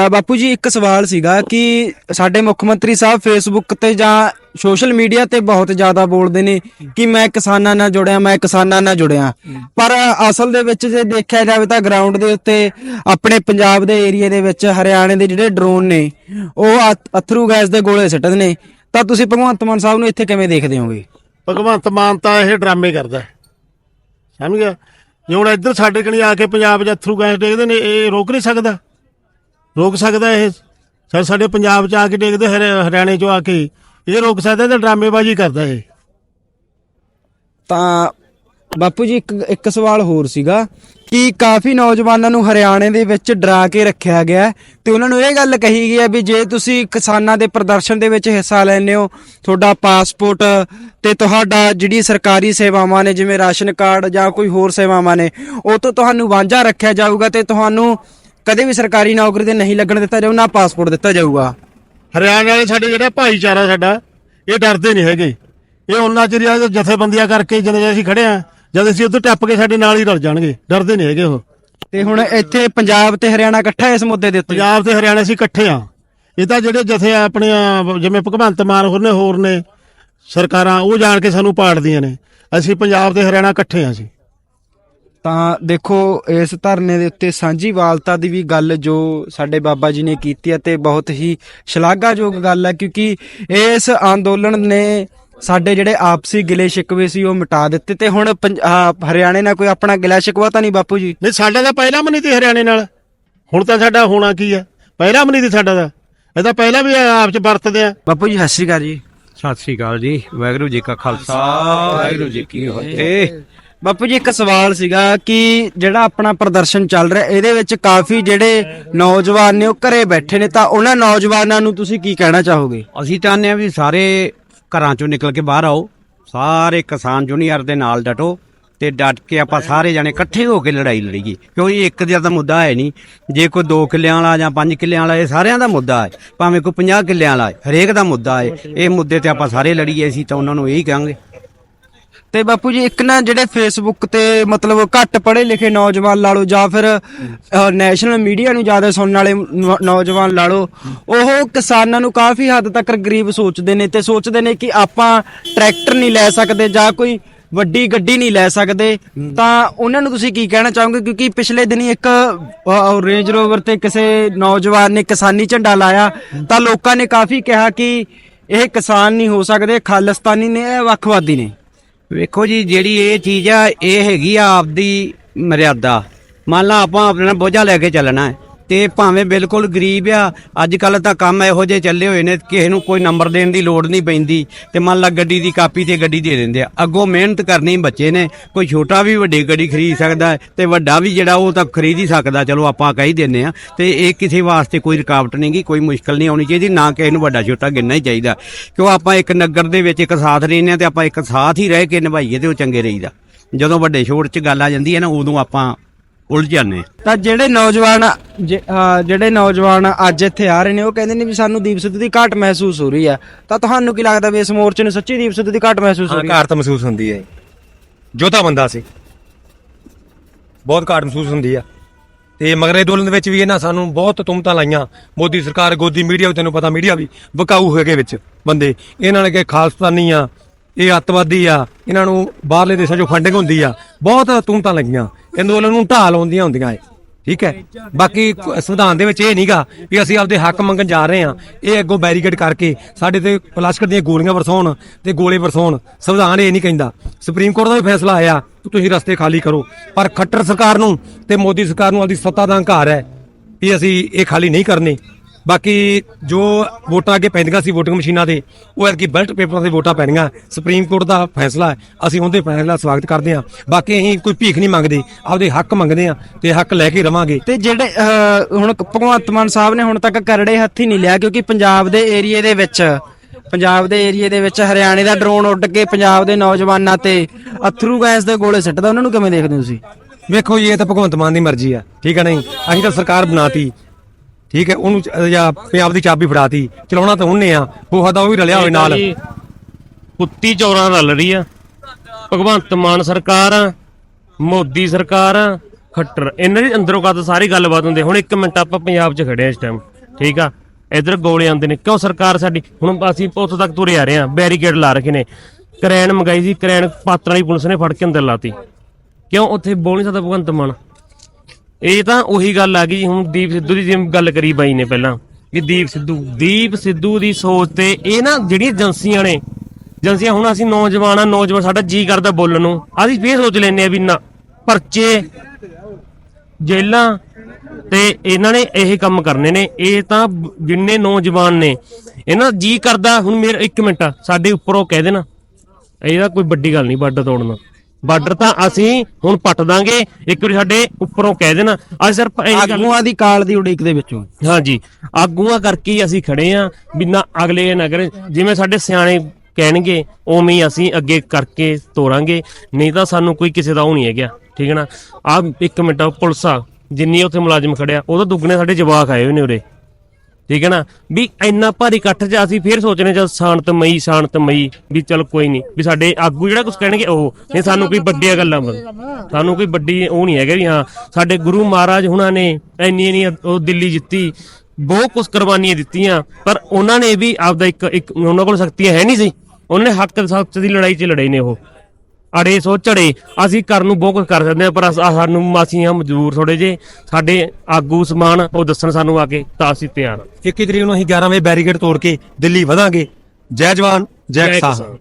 ਤਾਂ ਬਾਪੂ ਜੀ, ਇੱਕ ਸਵਾਲ ਸੀਗਾ ਕਿ ਸਾਡੇ ਮੁੱਖ ਮੰਤਰੀ ਸਾਹਿਬ ਫੇਸਬੁੱਕ ਤੇ ਜਾਂ ਸੋਸ਼ਲ ਮੀਡੀਆ ਤੇ ਬਹੁਤ ਜ਼ਿਆਦਾ ਬੋਲਦੇ ਨੇ ਕਿ ਮੈਂ ਕਿਸਾਨਾਂ ਨਾਲ ਜੁੜਿਆ, ਮੈਂ ਕਿਸਾਨਾਂ ਨਾਲ ਜੁੜਿਆ। ਪਰ ਅਸਲ ਦੇ ਵਿੱਚ ਜੇ ਦੇਖਿਆ ਜਾਵੇ ਤਾਂ ਗਰਾਊਂਡ ਦੇ ਉੱਤੇ ਆਪਣੇ ਪੰਜਾਬ ਦੇ ਏਰੀਆ ਦੇ ਵਿੱਚ ਹਰਿਆਣੇ ਦੇ ਜਿਹੜੇ ਡਰੋਨ ਨੇ, ਉਹ ਅਥਰੂ ਗੈਸ ਦੇ ਗੋਲੇ ਸਿੱਟਦੇ ਨੇ। ਤਾਂ ਤੁਸੀਂ ਭਗਵੰਤ ਮਾਨ ਸਾਹਿਬ ਨੂੰ ਇੱਥੇ ਕਿਵੇਂ ਦੇਖਦੇ ਹੋਗੇ? ਭਗਵੰਤ ਮਾਨ ਤਾਂ ਇਹ ਡਰਾਮੇ ਕਰਦਾ ਸਮਝ ਗਿਆ? ਜੇ ਹੁਣ ਇੱਧਰ ਸਾਡੇ ਕਣੀ ਆ ਕੇ ਪੰਜਾਬ 'ਚ ਅਥਰੂ ਗੈਸ ਡੇਗਦੇ ਨੇ, ਇਹ ਰੋਕ ਨਹੀਂ ਸਕਦਾ। ਰੋਕ ਸਕਦਾ ਇਹ? ਸਰ ਸਾਡੇ ਪੰਜਾਬ 'ਚ ਆ ਕੇ ਡੇਗਦੇ ਹਰਿਆਣੇ 'ਚੋਂ ਆ ਕੇ। ਇਹ ਰੋਕ ਸਕਦਾ ਤੇ ਡਰਾਮੇਬਾਜ਼ੀ ਕਰਦਾ ਇਹ? ਤਾਂ ਬਾਪੂ ਜੀ, ਇੱਕ ਇੱਕ ਸਵਾਲ ਹੋਰ ਸੀਗਾ ਕਿ ਕਾਫੀ ਨੌਜਵਾਨਾਂ ਨੂੰ ਹਰਿਆਣੇ ਦੇ ਵਿੱਚ ਡਰਾ ਕੇ ਰੱਖਿਆ ਗਿਆ ਹੈ ਤੇ ਉਹਨਾਂ ਨੂੰ ਇਹ ਗੱਲ ਕਹੀ ਗਈ ਹੈ ਵੀ ਜੇ ਤੁਸੀਂ ਕਿਸਾਨਾਂ ਦੇ ਪ੍ਰਦਰਸ਼ਨ ਦੇ ਵਿੱਚ ਹਿੱਸਾ ਲੈਂਦੇ ਹੋ, ਤੁਹਾਡਾ ਪਾਸਪੋਰਟ ਤੇ ਤੁਹਾਡਾ ਜਿਹੜੀ ਸਰਕਾਰੀ ਸੇਵਾਵਾਂ ਨੇ, ਜਿਵੇਂ ਰਾਸ਼ਨ ਕਾਰਡ ਜਾਂ ਕੋਈ ਹੋਰ ਸੇਵਾਵਾਂ ਨੇ, ਉਹ ਤੋਂ ਤੁਹਾਨੂੰ ਵਾਂਝਾ ਰੱਖਿਆ ਜਾਊਗਾ ਤੇ ਤੁਹਾਨੂੰ ਕਦੇ ਵੀ ਸਰਕਾਰੀ ਨੌਕਰੀ ਤੇ ਨਹੀਂ ਲੱਗਣ ਦਿੱਤਾ ਜਾਊ ਨਾ ਪਾਸਪੋਰਟ ਦਿੱਤਾ ਜਾਊਗਾ। ਹਰਿਆਣੇ ਵਾਲੇ ਸਾਡੇ ਜਿਹੜਾ ਭਾਈਚਾਰਾ ਸਾਡਾ ਇਹ ਡਰਦੇ ਨਹੀਂ ਹੈਗੇ। ਇਹ ਉਹਨਾਂ ਚਿਰ ਆ ਜਥੇਬੰਦੀਆਂ ਕਰਕੇ ਜਦੋਂ ਅਸੀਂ ਖੜੇ ਆ ਜਦ ਅਸੀਂ ਉੱਧਰ ਟੱਪ ਕੇ ਸਾਡੇ ਨਾਲ ਹੀ ਰਲ ਜਾਣਗੇ। ਡਰਦੇ ਨਹੀਂ ਹੈਗੇ ਉਹ। ਤੇ ਹੁਣ ਇੱਥੇ ਪੰਜਾਬ ਤੇ ਹਰਿਆਣਾ ਇਕੱਠਾ ਇਸ ਮੁੱਦੇ ਦੇ ਉੱਤੇ? ਪੰਜਾਬ ਤੇ ਹਰਿਆਣਾ ਅਸੀਂ ਇਕੱਠੇ ਆ। ਇਹ ਤਾਂ ਜਿਹੜੇ ਜਥੇ ਆ ਆਪਣੇ ਆ, ਜਿਵੇਂ ਭਗਵੰਤ ਮਾਨ ਹੋਰ ਨੇ ਹੋਰ ਨੇ ਸਰਕਾਰਾਂ ਉਹ ਜਾਣ ਕੇ ਸਾਨੂੰ ਪਾੜਦੀਆਂ ਨੇ। ਅਸੀਂ ਪੰਜਾਬ ਤੇ ਹਰਿਆਣਾ ਇਕੱਠੇ ਆ ਅਸੀਂ। ਤਾਂ ਦੇਖੋ ਇਸ ਧਰਨੇ ਦੇ ਉੱਤੇ ਸਾਂਝੀ ਵਾਲਤਾ ਦੀ ਵੀ ਗੱਲ ਜੋ ਸਾਡੇ ਬਾਬਾ ਜੀ ਨੇ ਕੀਤੀ ਹੈ ਤੇ ਬਹੁਤ ਹੀ ਸ਼ਲਾਘਾਯੋਗ ਗੱਲ ਹੈ ਕਿਉਂਕਿ ਇਸ ਅੰਦੋਲਨ ਨੇ ਸਾਡੇ ਜਿਹੜੇ ਆਪਸੀ ਗਿਲੇ ਸ਼ਿਕਵੇ ਸੀ ਉਹ ਮਿਟਾ ਦਿੱਤੇ ਤੇ ਹੁਣ ਹਰਿਆਣੇ ਨਾਲ ਕੋਈ ਆਪਣਾ ਗਿਲਾ ਸ਼ਿਕਵਾ ਤਾਂ ਨਹੀਂ ਬਾਪੂ ਜੀ? ਨਹੀਂ ਸਾਡਾ ਤਾਂ ਪਹਿਲਾ ਮਨੀ ਤੇ ਹਰਿਆਣੇ ਨਾਲ। ਹੁਣ ਤਾਂ ਸਾਡਾ ਹੋਣਾ ਕੀ ਆ ਪਹਿਲਾ ਮਨੀ ਤੇ ਸਾਡਾ ਦਾ ਇਹ ਤਾਂ ਪਹਿਲਾਂ ਵੀ ਆਪ ਚ ਵਰਤਦੇ ਆ। ਬਾਪੂ ਜੀ ਸਤਿ ਸ਼੍ਰੀ ਅਕਾਲ ਜੀ। ਸਤਿ ਸ੍ਰੀ ਅਕਾਲ ਜੀ। ਵਾਹਿਗੁਰੂ ਜੀ ਕਾ ਖਾਲਸਾ। ਵਾਹਿਗੁਰੂ ਜੀ ਕੀ ਫਤਿਹ। ਬਾਪੂ ਜੀ, ਇੱਕ ਸਵਾਲ ਸੀਗਾ ਕਿ ਜਿਹੜਾ ਆਪਣਾ ਪ੍ਰਦਰਸ਼ਨ ਚੱਲ ਰਿਹਾ, ਇਹਦੇ ਵਿੱਚ ਕਾਫੀ ਜਿਹੜੇ ਨੌਜਵਾਨ ਨੇ ਉਹ ਘਰੇ ਬੈਠੇ ਨੇ, ਤਾਂ ਉਹਨਾਂ ਨੌਜਵਾਨਾਂ ਨੂੰ ਤੁਸੀਂ ਕੀ ਕਹਿਣਾ ਚਾਹੋਗੇ? ਅਸੀਂ ਚਾਹੁੰਦੇ ਆ ਵੀ ਸਾਰੇ ਘਰਾਂ ਚੋਂ ਨਿਕਲ ਕੇ ਬਾਹਰ ਆਓ, ਸਾਰੇ ਕਿਸਾਨ ਜੂਨੀਅਰ ਦੇ ਨਾਲ ਡਟੋ ਤੇ ਡਟ ਕੇ ਆਪਾਂ ਸਾਰੇ ਜਾਣੇ ਇਕੱਠੇ ਹੋ ਕੇ ਲੜਾਈ ਲੜੀਏ। ਕਿਉਂਕਿ ਇੱਕ ਦਾ ਤਾਂ ਮੁੱਦਾ ਹੈ ਨਹੀਂ, ਜੇ ਕੋਈ 2 ਕਿੱਲਿਆਂ ਵਾਲਾ ਜਾਂ 5 ਕਿੱਲਿਆਂ ਵਾਲਾ, ਇਹ ਸਾਰਿਆਂ ਦਾ ਮੁੱਦਾ ਹੈ, ਭਾਵੇਂ ਕੋਈ 50 ਕਿੱਲਿਆਂ ਵਾਲਾ ਹੈ, ਹਰੇਕ ਦਾ ਮੁੱਦਾ ਹੈ। ਇਹ ਮੁੱਦੇ ਤੇ ਆਪਾਂ ਸਾਰੇ ਲੜੀਏ, ਅਸੀਂ ਤਾਂ ਉਹਨਾਂ ਨੂੰ ਇਹੀ ਕਹਾਂਗੇ। ਤੇ ਬਾਪੂ ਜੀ, ਇੱਕ ਨਾ ਜਿਹੜੇ ਫੇਸਬੁੱਕ ਤੇ ਮਤਲਬ ਘੱਟ ਪੜ੍ਹੇ ਲਿਖੇ ਨੌਜਵਾਨ ਲਾ ਲਓ ਜਾਂ ਫਿਰ ਨੈਸ਼ਨਲ ਮੀਡੀਆ ਨੂੰ ਜ਼ਿਆਦਾ ਸੁਣਨ ਵਾਲੇ ਨੌ- ਨੌਜਵਾਨ ਲਾ ਲਓ, ਉਹ ਕਿਸਾਨਾਂ ਨੂੰ ਕਾਫੀ ਹੱਦ ਤੱਕ ਗਰੀਬ ਸੋਚਦੇ ਨੇ ਤੇ ਸੋਚਦੇ ਨੇ ਕਿ ਆਪਾਂ ਟਰੈਕਟਰ ਨਹੀਂ ਲੈ ਸਕਦੇ ਜਾਂ ਕੋਈ ਵੱਡੀ ਗੱਡੀ ਨਹੀਂ ਲੈ ਸਕਦੇ। ਤਾਂ ਉਹਨਾਂ ਨੂੰ ਤੁਸੀਂ ਕੀ ਕਹਿਣਾ ਚਾਹੋਗੇ? ਕਿਉਂਕਿ ਪਿਛਲੇ ਦਿਨੀ ਇੱਕ ਰੇਂਜ ਰੋਵਰ ਤੇ ਕਿਸੇ ਨੌਜਵਾਨ ਨੇ ਕਿਸਾਨੀ ਝੰਡਾ ਲਾਇਆ, ਤਾਂ ਲੋਕਾਂ ਨੇ ਕਾਫੀ ਕਿਹਾ ਕਿ ਇਹ ਕਿਸਾਨ ਨਹੀਂ ਹੋ ਸਕਦੇ, ਖਾਲਿਸਤਾਨੀ ਨੇ, ਇਹ ਵੱਖਵਾਦੀ ਨੇ। ਵੇਖੋ ਜੀ, ਜਿਹੜੀ ਇਹ ਚੀਜ਼ ਆ, ਇਹ ਹੈਗੀ ਆ ਆਪਦੀ ਮਰਿਆਦਾ। ਮੰਨ ਲਾ ਆਪਾਂ ਆਪਣਾ ਬੋਝਾ ਲੈ ਕੇ ਚੱਲਣਾ ਹੈ। ਤੇ ਭਾਵੇਂ ਬਿਲਕੁਲ ਗਰੀਬ ਆ ਅੱਜ ਕੱਲ ਤਾਂ ਕੰਮ ਇਹੋ ਜਿਹੇ ਚੱਲੇ ਹੋਏ ਨੇ, ਕਿਸੇ ਨੂੰ ਕੋਈ ਨੰਬਰ ਦੇਣ ਦੀ ਲੋੜ ਨਹੀਂ ਪੈਂਦੀ। ਤੇ ਮੰਨ ਲਾ ਗੱਡੀ ਦੀ ਕਾਪੀ ਤੇ ਗੱਡੀ ਦੇ ਦਿੰਦੇ ਆ। ਅੱਗੋਂ ਮਿਹਨਤ ਕਰਨੀ ਬੱਚੇ ਨੇ। ਕੋਈ ਛੋਟਾ ਵੀ ਵੱਡੀ ਗੱਡੀ ਖਰੀਦ ਸਕਦਾ ਹੈ ਤੇ ਵੱਡਾ ਵੀ ਜਿਹੜਾ ਉਹ ਤਾਂ ਖਰੀਦ ਹੀ ਸਕਦਾ, ਚਲੋ ਆਪਾਂ ਕਹਿ ਹੀ ਦਿੰਨੇ ਆ ਤੇ ਇਹ ਕਿਸੇ ਵਾਸਤੇ ਕੋਈ ਰੁਕਾਵਟ ਨਹੀਂਗੀ ਕੋਈ ਮੁਸ਼ਕਲ ਨਹੀਂ ਆਉਣੀ ਚਾਹੀਦੀ, ਨਾ ਕਿਸੇ ਨੂੰ ਵੱਡਾ ਛੋਟਾ ਗਿਣਨਾ ਹੀ ਚਾਹੀਦਾ। ਕਿਉਂ ਆਪਾਂ ਇੱਕ ਨਗਰ ਦੇ ਵਿੱਚ ਇੱਕ ਸਾਥ ਰਹਿੰਦੇ ਆ ਤੇ ਆਪਾਂ ਇੱਕ ਸਾਥ ਹੀ ਰਹਿ ਕੇ ਨਿਭਾਈਏ ਤੇ ਉਹ ਚੰਗੇ ਰਹੀਦਾ। ਜਦੋਂ ਵੱਡੇ ਛੋਟ 'ਚ ਗੱਲ ਆ ਜਾਂਦੀ ਹੈ ਨਾ, ਉਦੋਂ ਆਪਾਂ ਉਲਝ ਜਾਂਦੇ ਹਾਂ। ਤਾਂ ਜਿਹੜੇ ਨੌਜਵਾਨ ਜੇ- ਅਹ ਜਿਹੜੇ ਨੌਜਵਾਨ ਅੱਜ ਇੱਥੇ ਆ ਰਹੇ ਨੇ ਉਹ ਕਹਿੰਦੇ ਨੇ ਵੀ ਸਾਨੂੰ ਦੀਪ ਸਿੱਧੂ ਦੀ ਘਾਟ ਮਹਿਸੂਸ ਹੋ ਰਹੀ ਆ। ਤਾਂ ਤੁਹਾਨੂੰ ਕੀ ਲੱਗਦਾ ਵੀ ਇਸ ਮੋਰਚੇ ਨੂੰ ਸੱਚੀ ਦੀਪ ਸਿੱਧੂ ਦੀ ਘਾਟ ਮਹਿਸੂਸ ਹੋ ਹਾਂ ਰਹੀ ਹੈ ਘਾਟ ਤਾਂ ਮਹਿਸੂਸ ਹੁੰਦੀ ਹੈ ਜੋਧਾ ਬੰਦਾ ਸੀ। ਬਹੁਤ ਘਾਟ ਮਹਿਸੂਸ ਹੁੰਦੀ ਆ। ਤੇ ਮਗਰੇ ਅੰਦੋਲਨ ਦੇ ਵਿੱਚ ਵੀ ਇਹਨਾਂ ਸਾਨੂੰ ਬਹੁਤ ਤੁਮਤਾਂ ਲਾਈਆਂ। ਮੋਦੀ ਸਰਕਾਰ ਗੋਦੀ ਮੀਡੀਆ ਵੀ ਤੈਨੂੰ ਪਤਾ ਮੀਡੀਆ ਵੀ ਬਕਾਊ ਹੈਗੇ ਵਿੱਚ ਬੰਦੇ। ਇਹਨਾਂ ਨੇ ਕਿ ਖਾਲਸਤਾਨੀ ਆ ਇਹ ਅੱਤਵਾਦੀ ਆ, ਇਹਨਾਂ ਨੂੰ ਬਾਹਰਲੇ ਦੇਸ਼ਾਂ 'ਚੋਂ ਫੰਡਿੰਗ ਹੁੰਦੀ ਆ। ਬਹੁਤ ਤੁਮਤਾਂ ਲੱਗੀਆਂ। ਅੰਦੋਲਨ ਨੂੰ ਢਾਹ ਲਾਉਂਦੀਆਂ ਹੁੰਦੀਆਂ ਏ ਠੀਕ ਹੈ? ਬਾਕੀ ਸੰਵਿਧਾਨ ਦੇ ਵਿੱਚ ਇਹ ਨਹੀਂਗਾ ਵੀ ਅਸੀਂ ਆਪਦੇ ਹੱਕ ਮੰਗਣ ਜਾ ਰਹੇ ਹਾਂ। ਇਹ ਅੱਗੋਂ ਬੈਰੀਕੇਡ ਕਰਕੇ ਸਾਡੇ ਤੇ ਪਲਾਸਟਿਕ ਦੀਆਂ ਗੋਲੀਆਂ ਵਰਸਾਉਣ ਤੇ ਗੋਲੇ ਵਰਸਾਉਣ ਸੰਵਿਧਾਨ ਇਹ ਨਹੀਂ ਕਹਿੰਦਾ। ਸੁਪਰੀਮ ਕੋਰਟ ਦਾ ਵੀ ਫੈਸਲਾ ਆਇਆ ਕਿ ਤੁਸੀਂ ਰਸਤੇ ਖਾਲੀ ਕਰੋ। ਪਰ ਖੱਟਰ ਸਰਕਾਰ ਨੂੰ ਤੇ ਮੋਦੀ ਸਰਕਾਰ ਨੂੰ ਆਪਦੀ ਸੱਤਾ ਦਾ ਹੰਕਾਰ ਹੈ ਵੀ ਅਸੀਂ ਇਹ ਖਾਲੀ ਨਹੀਂ ਕਰਨੇ। ਬਾਕੀ ਜੋ ਵੋਟਾਂ ਅੱਗੇ ਪੈਂਦੀਆਂ ਸੀ VOTING ਮਸ਼ੀਨਾਂ ਤੇ ਉਹ ਐਤਕੀ ਬੈਲਟ ਪੇਪਰਾਂ ਤੇ ਵੋਟਾਂ ਪੈਣੀਆਂ। ਸੁਪਰੀਮ ਕੋਰਟ ਦਾ ਫੈਸਲਾ ਅਸੀਂ ਉਹਦੇ ਫੈਸਲੇ ਦਾ ਸਵਾਗਤ ਕਰਦੇ ਹਾਂ। ਬਾਕੀ ਅਸੀਂ ਕੋਈ ਭੀਖ ਨਹੀਂ ਮੰਗਦੇ। ਆਪਦੇ ਹੱਕ ਮੰਗਦੇ ਹਾਂ ਤੇ ਹੱਕ ਲੈ ਕੇ ਰਵਾਂਗੇ। ਤੇ ਜਿਹੜੇ ਅਹ, ਹੁਣ ਭਗਵੰਤ ਮਾਨ ਸਾਹਿਬ ਨੇ ਹੁਣ ਤੱਕ ਕਰੜੇ ਹੱਥੀ ਨਹੀਂ ਲਿਆ ਕਿਉਂਕਿ ਪੰਜਾਬ ਦੇ ਏਰੀਏ ਦੇ ਵਿੱਚ ਪੰਜਾਬ ਦੇ ਏਰੀਏ ਦੇ ਵਿੱਚ ਹਰਿਆਣੇ ਦਾ ਡਰੋਨ ਉੱਡ ਕੇ ਪੰਜਾਬ ਦੇ ਨੌਜਵਾਨਾਂ ਤੇ ਅਥਰੂ ਗੈਸ ਦੇ ਗੋਲੇ ਸਿੱਟਦਾ। ਉਹਨਾਂ ਨੂੰ ਕਿਵੇਂ ਦੇਖਦੇ ਹੋ ਤੁਸੀਂ? ਵੇਖੋ ਜੀ ਇਹ ਤਾਂ ਭਗਵੰਤ ਮਾਨ ਦੀ ਮਰਜ਼ੀ ਆ। ਠੀਕ ਹੈ ਨਹੀਂ? ਅਸੀਂ ਤਾਂ ਸਰਕਾਰ ਬਣਾਤੀ। ਠੀਕ ਹੈ, ਉਹਨੂੰ ਚ- ਜਾਂ ਪੰਜਾਬ ਦੀ ਚਾਬੀ ਫੜਾਤੀ। ਚਲਾਉਣਾ ਤਾਂ ਉਹਨੇ ਆ ਉਹ ਦਾ ਉਹ ਵੀ ਰਲਿਆ ਹੋਵੇ ਨਾਲ। ਕੁੱਤੀ ਚੌਰਾਂ ਰਲ ਰਹੀ ਆ। ਭਗਵੰਤ ਮਾਨ ਸਰਕਾਰ ਆ ਮੋਦੀ ਸਰਕਾਰ ਆ ਖੱਟਰ। ਇਹਨਾਂ ਦੇ ਅੰਦਰੋਂ ਕਦ ਸਾਰੀ ਗੱਲਬਾਤ ਹੁੰਦੀ ਹੁਣ ਇੱਕ ਮਿੰਟ ਆਪਾਂ ਪੰਜਾਬ 'ਚ ਖੜੇ ਆ ਇਸ ਟਾਈਮ ਠੀਕ ਆ? ਇਧਰ ਗੋਲੇ ਆਉਂਦੇ ਨੇ। ਕਿਉਂ ਸਰਕਾਰ ਸਾਡੀ? ਹੁਣ ਅਸੀਂ ਉੱਥੋਂ ਤੱਕ ਤੁਰੇ ਆ ਰਹੇ ਆ, ਬੈਰੀਕੇਡ ਲਾ ਰੱਖੇ ਨੇ। ਕਰੈਨ ਮੰਗਾਈ ਸੀ, ਕਰੈਨ ਪਾਤਰਾਂ ਦੀ ਪੁਲਿਸ ਨੇ ਫੜ ਕੇ ਅੰਦਰ ਲਾਤੀ। ਕਿਉਂ ਉੱਥੇ ਬੋਲ ਨਹੀਂ ਸਕਦਾ ਭਗਵੰਤ ਮਾਨ? ਇਹ ਤਾਂ ਉਹੀ ਗੱਲ ਆ ਗਈ ਹੁਣ ਦੀਪ ਸਿੱਧੂ ਦੀ ਜਿਵੇਂ ਗੱਲ ਕਰੀ ਬਾਈ ਨੇ ਪਹਿਲਾਂ, ਕਿ ਦੀਪ ਸਿੱਧੂ ਦੀਪ ਸਿੱਧੂ ਦੀ ਸੋਚ ਤੇ ਇਹ ਨਾ ਜਿਹੜੀਆਂ ਏਜੰਸੀਆਂ ਨੇ, ਏਜੰਸੀਆਂ ਹੁਣ ਅਸੀਂ ਨੌਜਵਾਨ ਆ, ਨੌਜਵਾਨ ਸਾਡਾ ਜੀ ਕਰਦਾ ਬੋਲਣ ਨੂੰ, ਅਸੀਂ ਫੇਰ ਸੋਚ ਲੈਨੇ ਆ ਵੀ ਨਾ, ਪਰਚੇ ਜੇਲਾਂ ਤੇ ਇਹਨਾਂ ਨੇ ਇਹ ਕੰਮ ਕਰਨੇ ਨੇ, ਇਹ ਤਾਂ ਜਿੰਨੇ ਨੌਜਵਾਨ ਨੇ ਇਹਨਾਂ ਦਾ ਜੀ ਕਰਦਾ, ਹੁਣ ਮੇਰਾ ਇੱਕ ਮਿੰਟ, ਸਾਡੇ ਉੱਪਰੋਂ ਕਹਿ ਦੇਣਾ, ਇਹਦਾ ਕੋਈ ਵੱਡੀ ਗੱਲ ਨਹੀਂ, ਵੱਡਾ ਤੋੜਨਾ। ਬਾਰਡਰ ਤਾਂ ਅਸੀਂ ਹੁਣ ਪੱਟ ਦਾਂਗੇ। ਇੱਕ ਵਾਰੀ ਸਾਡੇ ਉੱਪਰੋਂ ਕਹਿ ਦੇਣਾ। ਅਸੀਂ ਸਿਰਫ ਇਹ ਗੱਲ ਆਗੂਆਂ ਦੀ ਕਾਲ ਦੀ ਉਡੀਕ ਦੇ ਵਿੱਚੋਂ। ਹਾਂਜੀ। ਆਗੂਆਂ ਕਰਕੇ ਹੀ ਅਸੀਂ ਖੜੇ ਆ ਵੀ ਨਾ ਅਗਲੇ ਨਗਰ ਜਿਵੇਂ ਸਾਡੇ ਸਿਆਣੇ ਕਹਿਣਗੇ ਉਵੇਂ ਹੀ ਅਸੀਂ ਅੱਗੇ ਕਰਕੇ ਤੋਰਾਂਗੇ। ਨਹੀਂ ਤਾਂ ਸਾਨੂੰ ਕੋਈ ਕਿਸੇ ਦਾ ਉਹ ਨਹੀਂ ਹੈਗਾ। ਠੀਕ ਹੈ ਨਾ? ਆ ਇੱਕ ਮਿੰਟ ਪੁਲਿਸ ਆ। ਜਿੰਨੀ ਉੱਥੇ ਮੁਲਾਜ਼ਮ ਖੜਿਆ ਉਹਦਾ ਦੁੱਗਣੇ ਸਾਡੇ ਜਵਾਕ ਆਏ ਹੋਏ ਨੇ ਉਰੇ। ਠੀਕ ਹੈ ਨਾ? ਵੀ ਇੰਨਾ ਭਾਰੀ ਇਕੱਠ 'ਚ ਅਸੀਂ ਫੇਰ ਸੋਚਨੇ ਚਲ ਸ਼ਾਂਤਮਈ ਸ਼ਾਂਤਮਈ ਵੀ ਚਲ ਕੋਈ ਨਹੀਂ। ਵੀ ਸਾਡੇ ਆਗੂ ਜਿਹੜਾ ਕੁਝ ਕਹਿਣਗੇ, ਉਹ। ਨਹੀਂ, ਸਾਨੂੰ ਕੋਈ ਵੱਡੀਆਂ ਗੱਲਾਂ ਬਣ- ਸਾਨੂੰ ਕੋਈ ਵੱਡੀ ਉਹ ਨਹੀਂ ਹੈਗਾ ਵੀ ਹਾਂ, ਸਾਡੇ ਗੁਰੂ ਮਹਾਰਾਜ ਹੁਣਾਂ ਨੇ ਇੰਨੀ ਇੰਨੀ ਉਹ ਦਿੱਲੀ ਜਿੱਤੀ, ਬਹੁਤ ਕੁਝ ਕੁਰਬਾਨੀਆਂ ਦਿੱਤੀਆਂ, ਪਰ ਉਹਨਾਂ ਨੇ ਵੀ ਆਪਦਾ ਇੱਕ ਇੱਕ, ਉਹਨਾਂ ਕੋਲ ਸ਼ਕਤੀਆਂ ਹੈ ਨਹੀਂ ਸੀ। ਉਹਨੇ ਹੱਕ ਸੱਚ ਦੀ ਲੜਾਈ 'ਚ ਲੜੇ ਨੇ ਉਹ। ਅੜੇ ਸੋ ਝੜੇ ਅਸੀਂ ਕਰਨ ਨੂੰ ਬਹੁਤ ਕੁਝ ਕਰ ਸਕਦੇ ਹਾਂ ਪਰ ਸਾਨੂੰ ਅਸੀਂ ਆ ਮਜਬੂਰ ਥੋੜੇ ਜੇ ਸਾਡੇ ਆਗੂ ਸਮਾਨ ਉਹ ਦੱਸਣ ਸਾਨੂੰ ਆ ਕੇ ਤਾਂ ਅਸੀਂ ਤਿਆਰ ਹਾਂ। 21 ਤਰੀਕ ਨੂੰ ਅਸੀਂ 11 ਵਜੇ ਬੈਰੀਕੇਡ ਤੋੜ ਕੇ ਦਿੱਲੀ ਵਧਾਂਗੇ ਜੈ ਜਵਾਨ ਜੈ ਕਿਸਾਨ।